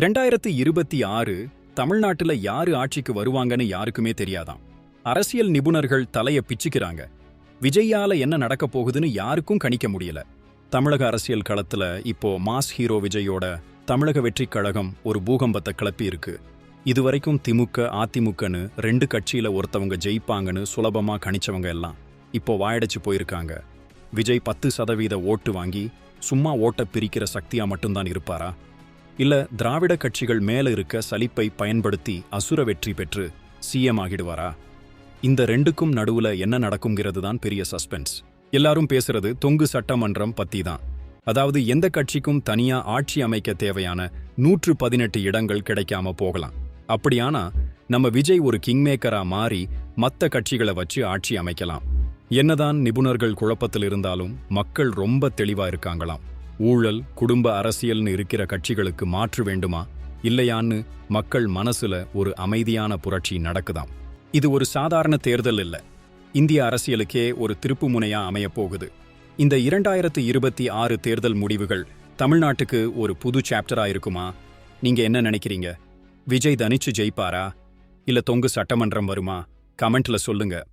ரெண்டாயிரத்து இருபத்தி ஆறு தமிழ்நாட்டுல யாரு ஆட்சிக்கு வருவாங்கன்னு யாருக்குமே தெரியாதாம். அரசியல் நிபுணர்கள் தலைய பிச்சுக்கிறாங்க. விஜயால என்ன நடக்க போகுதுன்னு யாருக்கும் கணிக்க முடியல. தமிழக அரசியல் களத்துல இப்போ மாஸ் ஹீரோ விஜயோட தமிழக வெற்றிக் கழகம் ஒரு பூகம்பத்தை கிளப்பி இருக்கு. இதுவரைக்கும் திமுக அதிமுகன்னு ரெண்டு கட்சியில ஒருத்தவங்க ஜெயிப்பாங்கன்னு சுலபமா கணிச்சவங்க எல்லாம் இப்போ வாயடைச்சு போயிருக்காங்க. விஜய் பத்து சதவீத ஓட்டு வாங்கி சும்மா ஓட்ட பிரிக்கிற சக்தியா மட்டும்தான் இருப்பாரா? இல்ல திராவிட கட்சிகள் மேல இருக்க சலிப்பை பயன்படுத்தி அசுர வெற்றி பெற்று சிஎம் ஆகிடுவாரா? இந்த ரெண்டுக்கும் நடுவுல என்ன நடக்குங்கிறது தான் பெரிய சஸ்பென்ஸ். எல்லாரும் பேசுறது தொங்கு சட்டமன்றம் பத்தி தான். அதாவது எந்த கட்சிக்கும் தனியா ஆட்சி அமைக்க தேவையான நூற்று பதினெட்டு இடங்கள் கிடைக்காம போகலாம். அப்படியானா நம்ம விஜய் ஒரு கிங்மேக்கரா மாறி மத்த கட்சிகளை வச்சு ஆட்சி அமைக்கலாம். என்னதான் நிபுணர்கள் குழப்பத்தில் இருந்தாலும் மக்கள் ரொம்ப தெளிவா இருக்காங்களாம். ஊழல் குடும்ப அரசியல்னு இருக்கிற கட்சிகளுக்கு மாற்று வேண்டுமா? இல்லையான்னு மக்கள் மனசுல ஒரு அமைதியான புரட்சி நடக்குதாம். இது ஒரு சாதாரண தேர்தல் இல்ல. இந்திய அரசியலுக்கே ஒரு திருப்புமுனையா முனையா அமையப்போகுது இந்த இரண்டாயிரத்து இருபத்தி ஆறு தேர்தல் முடிவுகள் தமிழ்நாட்டுக்கு ஒரு புது சாப்டரா இருக்குமா? நீங்க என்ன நினைக்கிறீங்க? விஜய் தனிச்சு ஜெயிப்பாரா? இல்ல தொங்கு சட்டமன்றம் வருமா? கமெண்ட்ல சொல்லுங்க.